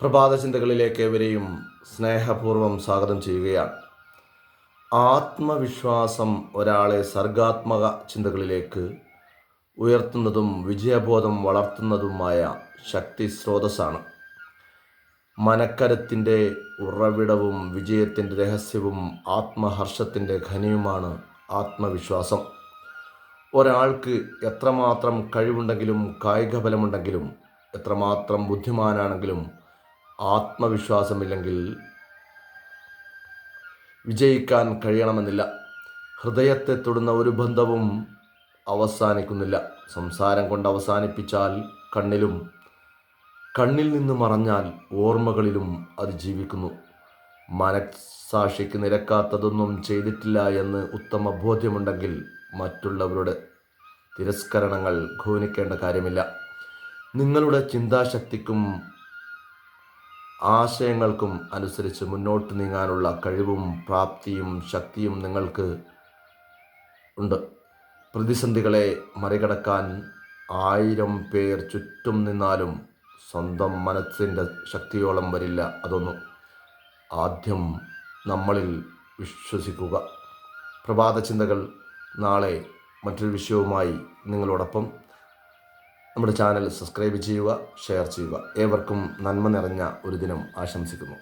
പ്രഭാത ചിന്തകളിലേക്ക് ഏവരെയും സ്നേഹപൂർവം സ്വാഗതം ചെയ്യുകയാണ്. ആത്മവിശ്വാസം ഒരാളെ സർഗാത്മക ചിന്തകളിലേക്ക് ഉയർത്തുന്നതും വിജയബോധം വളർത്തുന്നതുമായ ശക്തി സ്രോതസ്സാണ്. മനക്കരത്തിന്റെ ഉറവിടവും വിജയത്തിന്റെ രഹസ്യവും ആത്മഹർഷത്തിന്റെ ഖനിയുമാണ് ആത്മവിശ്വാസം. ഒരാൾക്ക് എത്രമാത്രം കഴിവുണ്ടെങ്കിലും കായിക എത്രമാത്രം ബുദ്ധിമാനാണെങ്കിലും ആത്മവിശ്വാസമില്ലെങ്കിൽ വിജയിക്കാൻ കഴിയണമെന്നില്ല. ഹൃദയത്തെ തൊടുന്ന ഒരു ബന്ധവും അവസാനിക്കുന്നില്ല. സംസാരം കൊണ്ട് അവസാനിപ്പിച്ചാൽ കണ്ണിലും കണ്ണിൽ നിന്ന് മറഞ്ഞാൽ ഓർമ്മകളിലും അത് ജീവിക്കുന്നു. മനസാക്ഷിക്ക് നിരക്കാത്തതൊന്നും ചെയ്തിട്ടില്ല എന്ന് ഉത്തമ ബോധ്യമുണ്ടെങ്കിൽ മറ്റുള്ളവരുടെ തിരസ്കരണങ്ങൾ ഘോനിക്കേണ്ട കാര്യമില്ല. നിങ്ങളുടെ ചിന്താശക്തിക്കും ആശയങ്ങൾക്കും അനുസരിച്ച് മുന്നോട്ട് നീങ്ങാനുള്ള കഴിവും പ്രാപ്തിയും ശക്തിയും നിങ്ങൾക്ക് ഉണ്ട്. പ്രതിസന്ധികളെ മറികടക്കാൻ ആയിരം പേർ ചുറ്റും നിന്നാലും സ്വന്തം മനസ്സിന്റെ ശക്തിയോളം വരില്ല അതൊന്നും. ആദ്യം നമ്മളിൽ വിശ്വസിക്കുക. പ്രഭാത ചിന്തകൾ നാളെ മറ്റൊരു വിഷയവുമായി നിങ്ങളോടൊപ്പം നമ്മുടെ ചാനൽ സബ്സ്ക്രൈബ് ചെയ്യുക ഷെയർ ചെയ്യുക. ഏവർക്കും നന്മ നിറഞ്ഞ ഒരു ദിനം ആശംസിക്കുന്നു.